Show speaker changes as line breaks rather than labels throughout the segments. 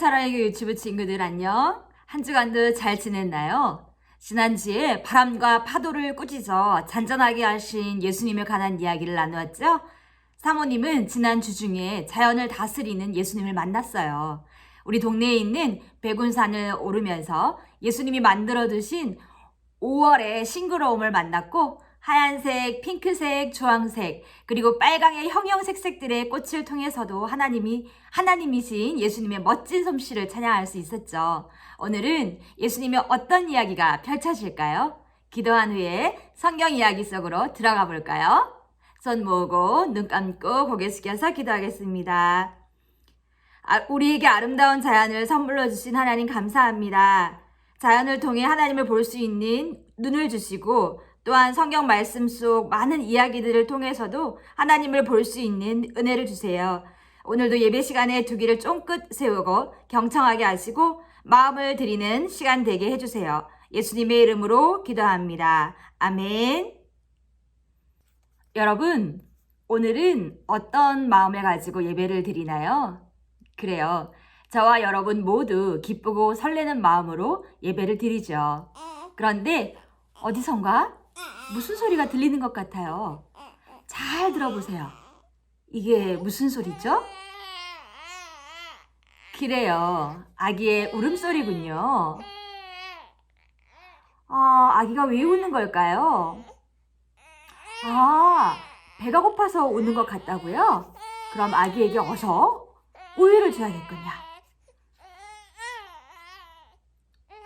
사랑의 유튜브 친구들 안녕. 한 주간도 잘 지냈나요? 지난주에 바람과 파도를 꾸짖어 잔잔하게 하신 예수님에 관한 이야기를 나누었죠? 사모님은 지난 주 중에 자연을 다스리는 예수님을 만났어요. 우리 동네에 있는 백운산을 오르면서 예수님이 만들어 두신 5월의 싱그러움을 만났고 하얀색, 핑크색, 주황색, 그리고 빨강의 형형색색들의 꽃을 통해서도 하나님이 하나님이신 예수님의 멋진 솜씨를 찬양할 수 있었죠. 오늘은 예수님의 어떤 이야기가 펼쳐질까요? 기도한 후에 성경 이야기 속으로 들어가 볼까요? 손 모으고 눈 감고 고개 숙여서 기도하겠습니다. 아, 우리에게 아름다운 자연을 선물로 주신 하나님 감사합니다. 자연을 통해 하나님을 볼 수 있는 눈을 주시고 또한 성경 말씀 속 많은 이야기들을 통해서도 하나님을 볼 수 있는 은혜를 주세요. 오늘도 예배 시간에 두 귀를 쫑긋 세우고 경청하게 하시고 마음을 드리는 시간 되게 해주세요. 예수님의 이름으로 기도합니다. 아멘. 여러분, 오늘은 어떤 마음을 가지고 예배를 드리나요? 그래요. 저와 여러분 모두 기쁘고 설레는 마음으로 예배를 드리죠. 그런데 어디선가 무슨 소리가 들리는 것 같아요. 잘 들어보세요. 이게 무슨 소리죠? 그래요. 아기의 울음소리군요. 아, 아기가 왜 우는 걸까요? 아, 배가 고파서 우는 것 같다고요? 그럼 아기에게 어서 우유를 줘야겠군요.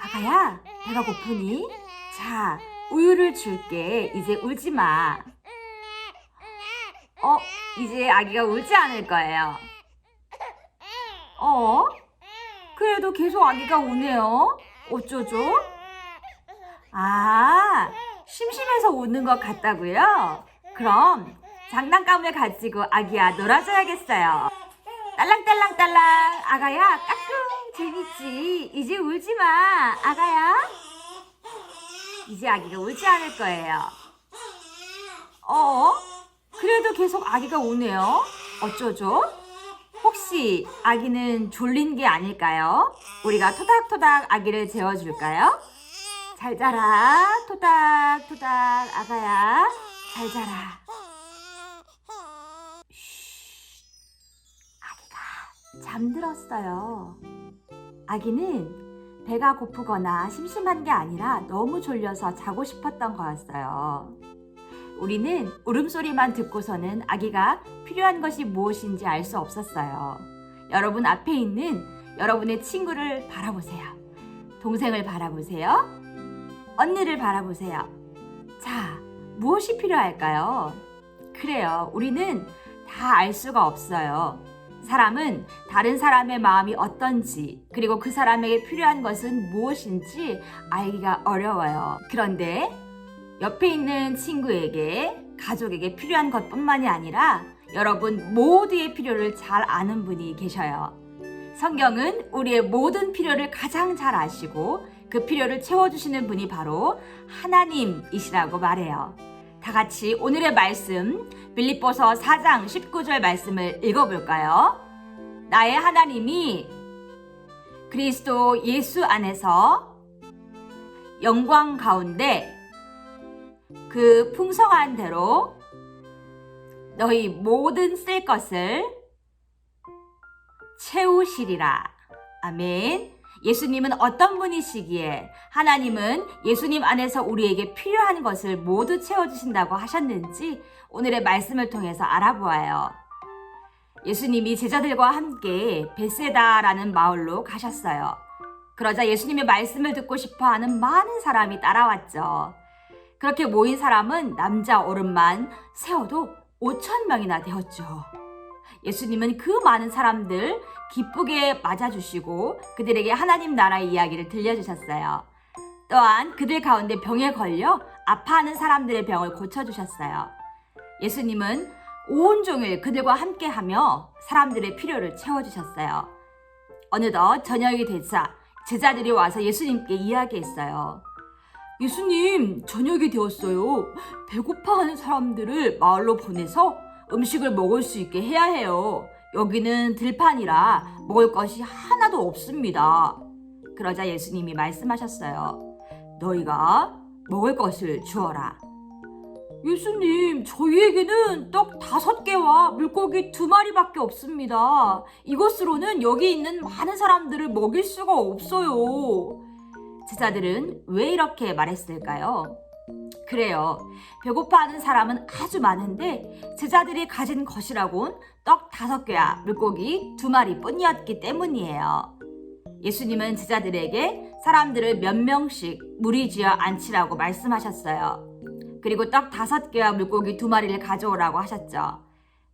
아가야, 배가 고프니? 자, 우유를 줄게. 이제 울지 마. 어, 이제 아기가 울지 않을 거예요. 어? 그래도 계속 아기가 우네요. 어쩌죠? 아, 심심해서 우는 것 같다고요? 그럼 장난감을 가지고 아기야 놀아줘야겠어요. 딸랑딸랑딸랑 아가야 까꿍 재밌지 이제 울지 마 아가야 이제 아기가 울지 않을 거예요. 어? 그래도 계속 아기가 우네요. 어쩌죠? 혹시 아기는 졸린 게 아닐까요? 우리가 토닥토닥 아기를 재워줄까요? 잘 자라, 토닥토닥 아가야, 잘 자라. 쉬, 아기가 잠들었어요. 아기는 배가 고프거나 심심한 게 아니라 너무 졸려서 자고 싶었던 거였어요. 우리는 울음소리만 듣고서는 아기가 필요한 것이 무엇인지 알 수 없었어요. 여러분 앞에 있는 여러분의 친구를 바라보세요. 동생을 바라보세요. 언니를 바라보세요. 자, 무엇이 필요할까요? 그래요. 우리는 다 알 수가 없어요. 사람은 다른 사람의 마음이 어떤지, 그리고 그 사람에게 필요한 것은 무엇인지 알기가 어려워요. 그런데 옆에 있는 친구에게, 가족에게 필요한 것뿐만이 아니라 여러분 모두의 필요를 잘 아는 분이 계셔요. 성경은 우리의 모든 필요를 가장 잘 아시고 그 필요를 채워주시는 분이 바로 하나님이시라고 말해요. 다 같이 오늘의 말씀 빌립보서 4장 19절 말씀을 읽어볼까요? 나의 하나님이 그리스도 예수 안에서 영광 가운데 그 풍성한 대로 너희 모든 쓸 것을 채우시리라. 아멘. 예수님은 어떤 분이시기에 하나님은 예수님 안에서 우리에게 필요한 것을 모두 채워주신다고 하셨는지 오늘의 말씀을 통해서 알아보아요. 예수님이 제자들과 함께 베세다라는 마을로 가셨어요. 그러자 예수님의 말씀을 듣고 싶어 하는 많은 사람이 따라왔죠. 그렇게 모인 사람은 남자 어른만 세어도 5천 명이나 되었죠. 예수님은 그 많은 사람들 기쁘게 맞아주시고 그들에게 하나님 나라의 이야기를 들려주셨어요. 또한 그들 가운데 병에 걸려 아파하는 사람들의 병을 고쳐주셨어요. 예수님은 온종일 그들과 함께하며 사람들의 필요를 채워주셨어요. 어느덧 저녁이 되자 제자들이 와서 예수님께 이야기했어요. 예수님, 저녁이 되었어요. 배고파하는 사람들을 마을로 보내서 음식을 먹을 수 있게 해야 해요. 여기는 들판이라 먹을 것이 하나도 없습니다. 그러자 예수님이 말씀하셨어요. 너희가 먹을 것을 주어라. 예수님, 저희에게는 떡 다섯 개와 물고기 두 마리밖에 없습니다. 이것으로는 여기 있는 많은 사람들을 먹일 수가 없어요. 제자들은 왜 이렇게 말했을까요? 그래요. 배고파하는 사람은 아주 많은데 제자들이 가진 것이라곤 떡 다섯 개와 물고기 두 마리 뿐이었기 때문이에요. 예수님은 제자들에게 사람들을 몇 명씩 무리지어 앉히라고 말씀하셨어요. 그리고 떡 다섯 개와 물고기 두 마리를 가져오라고 하셨죠.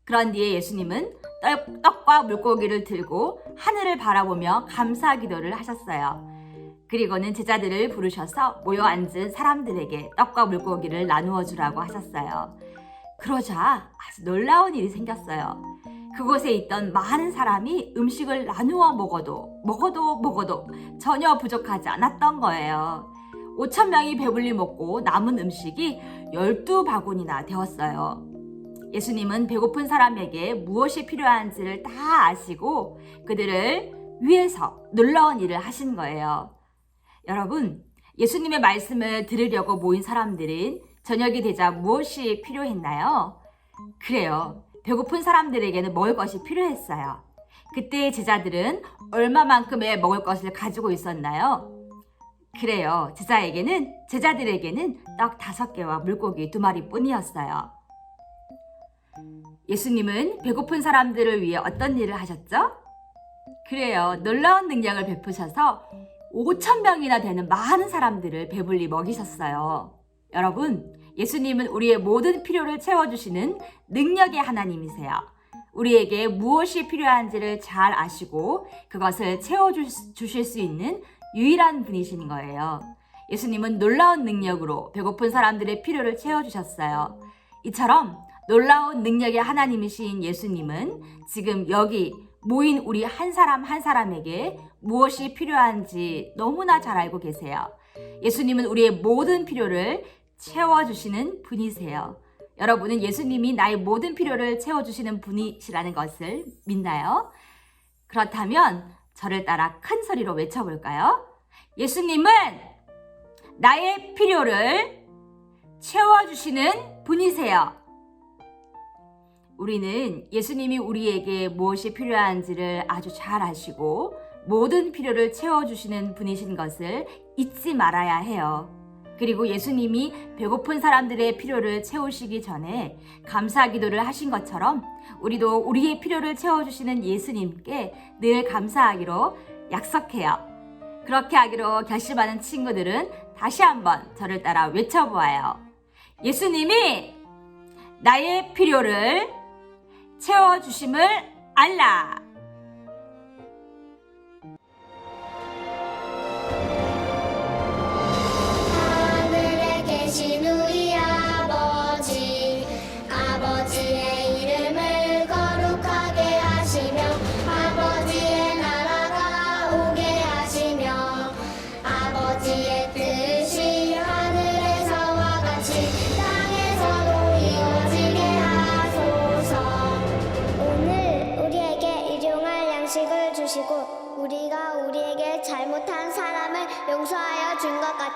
그런 뒤에 예수님은 떡, 떡과 물고기를 들고 하늘을 바라보며 감사 기도를 하셨어요. 그리고는 제자들을 부르셔서 모여 앉은 사람들에게 떡과 물고기를 나누어 주라고 하셨어요. 그러자 아주 놀라운 일이 생겼어요. 그곳에 있던 많은 사람이 음식을 나누어 먹어도 먹어도 먹어도 전혀 부족하지 않았던 거예요. 5천 명이 배불리 먹고 남은 음식이 12바구니나 되었어요. 예수님은 배고픈 사람에게 무엇이 필요한지를 다 아시고 그들을 위해서 놀라운 일을 하신 거예요. 여러분, 예수님의 말씀을 들으려고 모인 사람들은 저녁이 되자 무엇이 필요했나요? 그래요. 배고픈 사람들에게는 먹을 것이 필요했어요. 그때 제자들은 얼마만큼의 먹을 것을 가지고 있었나요? 그래요. 제자에게는, 제자들에게는 떡 다섯 개와 물고기 두 마리 뿐이었어요. 예수님은 배고픈 사람들을 위해 어떤 일을 하셨죠? 그래요. 놀라운 능력을 베푸셔서 5천 명이나 되는 많은 사람들을 배불리 먹이셨어요. 여러분, 예수님은 우리의 모든 필요를 채워주시는 능력의 하나님이세요. 우리에게 무엇이 필요한지를 잘 아시고 그것을 채워주실 수 있는 유일한 분이신 거예요. 예수님은 놀라운 능력으로 배고픈 사람들의 필요를 채워주셨어요. 이처럼 놀라운 능력의 하나님이신 예수님은 지금 여기 모인 우리 한 사람 한 사람에게 무엇이 필요한지 너무나 잘 알고 계세요. 예수님은 우리의 모든 필요를 채워주시는 분이세요. 여러분은 예수님이 나의 모든 필요를 채워주시는 분이시라는 것을 믿나요? 그렇다면 저를 따라 큰 소리로 외쳐볼까요? 예수님은 나의 필요를 채워주시는 분이세요. 우리는 예수님이 우리에게 무엇이 필요한지를 아주 잘 아시고 모든 필요를 채워주시는 분이신 것을 잊지 말아야 해요.
그리고 예수님이 배고픈 사람들의 필요를 채우시기 전에 감사 기도를 하신 것처럼 우리도 우리의 필요를 채워주시는 예수님께 늘 감사하기로 약속해요. 그렇게 하기로 결심하는 친구들은 다시 한번 저를 따라 외쳐보아요. 예수님이 나의 필요를 채워주심을 알라.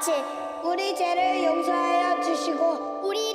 같이 우리 죄를 용서하여 주시고 우리